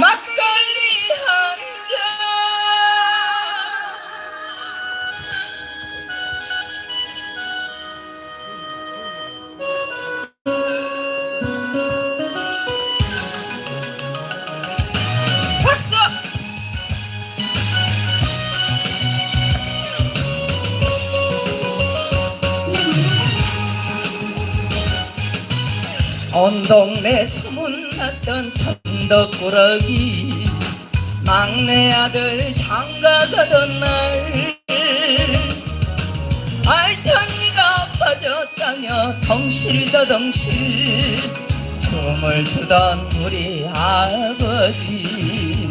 막걸리 한 잔. 박수! 소문났던 천 덕꾸러기 막내 아들 장가 가던 날. 알턴니가 빠졌다며 덩실더덩실 춤을 추던 우리 아버지.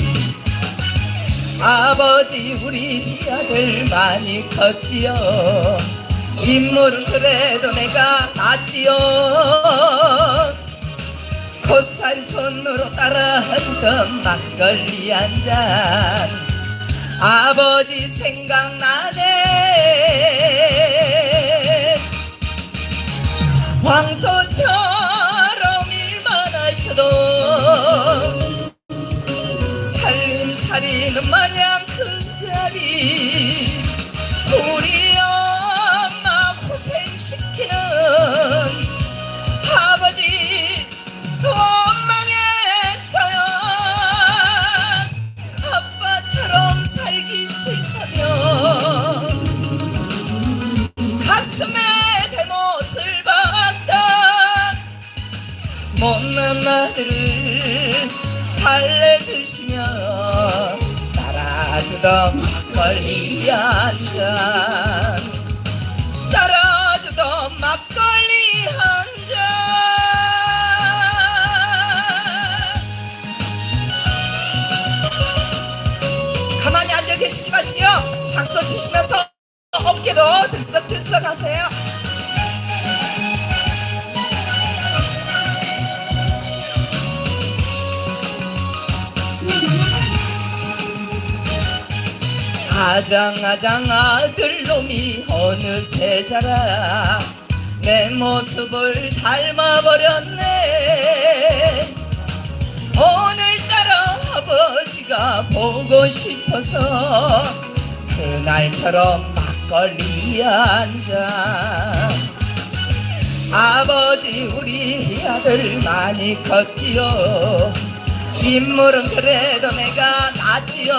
아버지 우리 아들 많이 컸지요. 인물은 그래도 내가 낫지요 콧살이 손으로 따라주던 막걸리 한 잔. 아버지 생각나네. 황소처럼 일만 하셔도 살림살이는 마냥 큰 자리 아들을 달래주시며 따라주던 막걸리 한잔 따라주던 막걸리 한잔. 가만히 앉아 계시지 마시며 박수 치시면서 어깨도 들썩들썩 하세요 아장아장 아들놈이 어느새 자라. 내 모습을 닮아버렸네. 오늘따라 아버지가 보고 싶어서 그날처럼 막걸리 한잔. 아버지 우리 아들 많이 컸지요. 인물은 그래도 내가 낫지요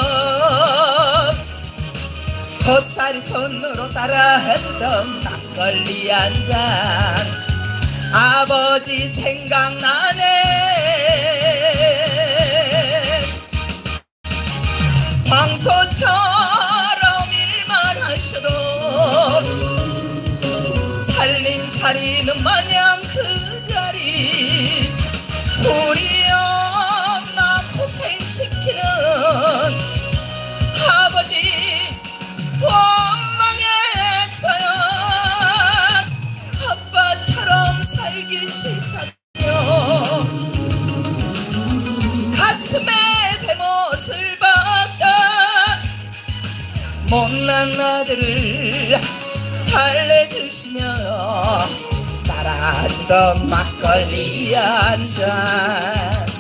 콧살이 손으로 따라해주던 막걸리 한 잔. 아버지 생각나네. 황소처럼 일만 하셔도 살림살이는 마냥 그 자리. 우리 못난 아들을 달래주시며 따라주던 막걸리 한잔